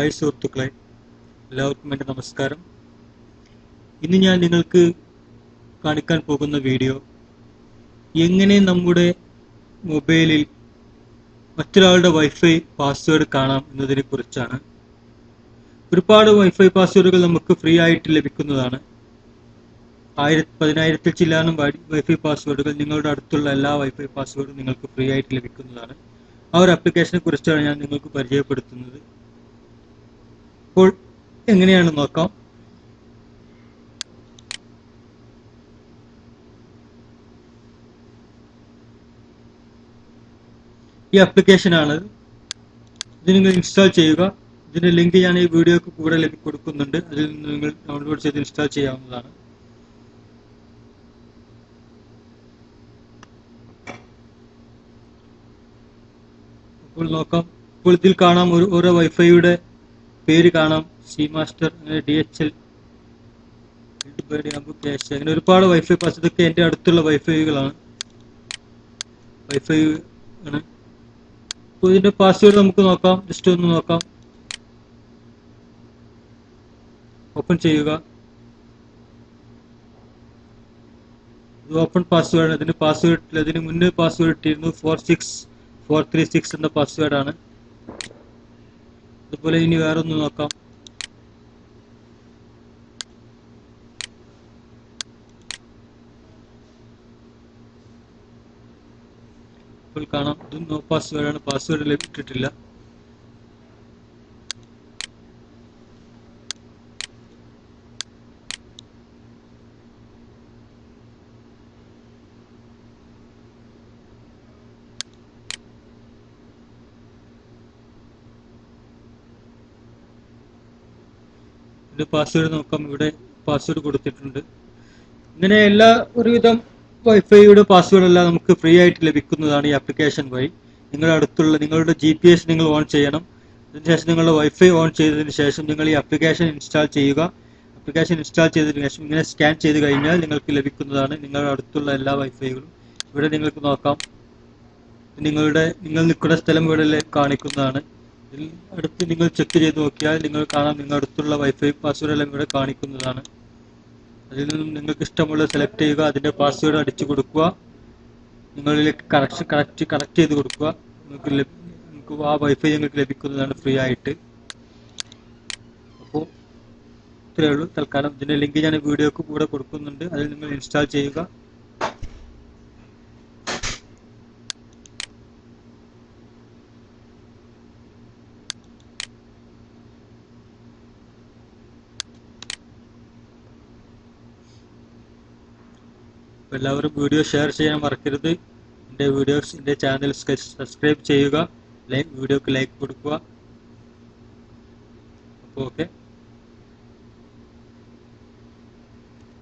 Hi സുഹൃത്തുക്കളെ എല്ലാവർക്കും എന്റെ നമസ്കാരം. ഇന്ന് ഞാൻ നിങ്ങൾക്ക് കാണിക്കാൻ പോകുന്ന വീഡിയോ എങ്ങനെ നമ്മുടെ മൊബൈലിൽ മറ്റൊരാളുടെ വൈഫൈ പാസ്വേഡ് കാണാം എന്നതിനെ കുറിച്ചാണ്. ഒരുപാട് വൈഫൈ പാസ്വേഡുകൾ നമുക്ക് ഫ്രീ ആയിട്ട് ലഭിക്കുന്നതാണ്. ആയിരത്തി പതിനായിരത്തിൽ ചില്ലാനും വൈഫൈ പാസ്വേഡുകൾ നിങ്ങളുടെ അടുത്തുള്ള എല്ലാ വൈഫൈ പാസ്വേഡും നിങ്ങൾക്ക് ഫ്രീ ആയിട്ട് ലഭിക്കുന്നതാണ്. ആ ഒരു ആപ്ലിക്കേഷനെ കുറിച്ചാണ് ഞാൻ നിങ്ങൾക്ക് പരിചയപ്പെടുത്തുന്നത്. എങ്ങനെയാണ് നോക്കാം? ഈ ആപ്ലിക്കേഷൻ ആണ്. ഇത് നിങ്ങൾ ഇൻസ്റ്റാൾ ചെയ്യുക. ഇതിന്റെ ലിങ്ക് ഞാൻ ഈ വീഡിയോക്ക് കൂടെ കൊടുക്കുന്നുണ്ട്. അതിൽ നിങ്ങൾ ഡൗൺലോഡ് ചെയ്ത് ഇൻസ്റ്റാൾ ചെയ്യാവുന്നതാണ്. അപ്പോൾ നോക്കാം. ഇപ്പോൾ ഇതിൽ കാണാം ഒരു ഓരോ വൈഫൈയുടെ പേര് കാണാം. സി മാസ്റ്റർ അങ്ങനെ ഡി എച്ച് എൽ ക്യാഷ് അങ്ങനെ ഒരുപാട് വൈഫൈ പാസ് ഇതൊക്കെ എന്റെ അടുത്തുള്ള വൈഫൈകളാണ് വൈഫൈ ആണ്. അപ്പോൾ ഇതിന്റെ പാസ്വേഡ് നമുക്ക് നോക്കാം. ജസ്റ്റ് ഒന്ന് നോക്കാം. ഓപ്പൺ ചെയ്യുക. ഇത് ഓപ്പൺ പാസ്വേഡ് ഇതിന് പാസ്വേഡ് അതിന് മുന്നേ പാസ്വേഡ് ഇട്ടിരുന്നു four six four three six എന്ന പാസ്വേഡാണ് അതുപോലെ ഇനി വേറെ ഒന്ന് നോക്കാം. ഇപ്പോൾ കാണാം. ഇതും നോ പാസ്വേഡാണ് പാസ്വേഡ് ഇട്ടിട്ടില്ല. ഇതിന്റെ പാസ്വേഡ് നോക്കാം. ഇവിടെ പാസ്വേഡ് കൊടുത്തിട്ടുണ്ട്. ഇങ്ങനെ എല്ലാ ഒരുവിധം വൈഫൈയുടെ പാസ്വേഡ് എല്ലാം നമുക്ക് ഫ്രീ ആയിട്ട് ലഭിക്കുന്നതാണ് ഈ ആപ്ലിക്കേഷൻ വഴി. നിങ്ങളുടെ അടുത്തുള്ള നിങ്ങളുടെ ജി പി എസ് നിങ്ങൾ ഓൺ ചെയ്യണം. അതിനുശേഷം നിങ്ങളുടെ വൈഫൈ ഓൺ ചെയ്തതിന് ശേഷം നിങ്ങൾ ഈ ആപ്ലിക്കേഷൻ ഇൻസ്റ്റാൾ ചെയ്യുക. ആപ്ലിക്കേഷൻ ഇൻസ്റ്റാൾ ചെയ്തതിന് ശേഷം ഇങ്ങനെ സ്കാൻ ചെയ്ത് കഴിഞ്ഞാൽ നിങ്ങൾക്ക് ലഭിക്കുന്നതാണ് നിങ്ങളുടെ അടുത്തുള്ള എല്ലാ വൈഫൈകളും ഇവിടെ നിങ്ങൾക്ക് നോക്കാം. നിങ്ങളുടെ നിങ്ങൾ നിൽക്കുന്ന സ്ഥലം ഇവിടെ കാണിക്കുന്നതാണ്. ഇതിൽ അടുത്ത് നിങ്ങൾ ചെക്ക് ചെയ്ത് നോക്കിയാൽ നിങ്ങൾ കാണാം നിങ്ങളുടെ അടുത്തുള്ള വൈഫൈ പാസ്വേഡ് എല്ലാം ഇവിടെ കാണിക്കുന്നതാണ്. അതിൽ നിന്നും നിങ്ങൾക്ക് ഇഷ്ടമുള്ള സെലക്ട് ചെയ്യുക അതിന്റെ പാസ്വേഡ് അടിച്ചു കൊടുക്കുക. നിങ്ങളിലേക്ക് കറക്ഷൻ കറക്റ്റ് കണക്ട് ചെയ്ത് കൊടുക്കുക. നിങ്ങൾക്ക് നിങ്ങൾക്ക് ആ വൈഫൈ നിങ്ങൾക്ക് ലഭിക്കുന്നതാണ് ഫ്രീ ആയിട്ട്. അപ്പോൾ ഇത്രയേ ഉള്ളൂ. തൽക്കാലം ഇതിന്റെ ലിങ്ക് ഞാൻ വീഡിയോക്ക് കൂടെ കൊടുക്കുന്നുണ്ട്. അതിൽ നിങ്ങൾ ഇൻസ്റ്റാൾ ചെയ്യുക. അപ്പോൾ എല്ലാവരും വീഡിയോ ഷെയർ ചെയ്യാൻ മറക്കരുത്. എന്റെ വീഡിയോസ് എന്റെ ചാനൽ സബ്സ്ക്രൈബ് ചെയ്യുക. ലൈക്ക് വീഡിയോക്ക് ലൈക്ക് കൊടുക്കുക. അപ്പോൾ ഓക്കെ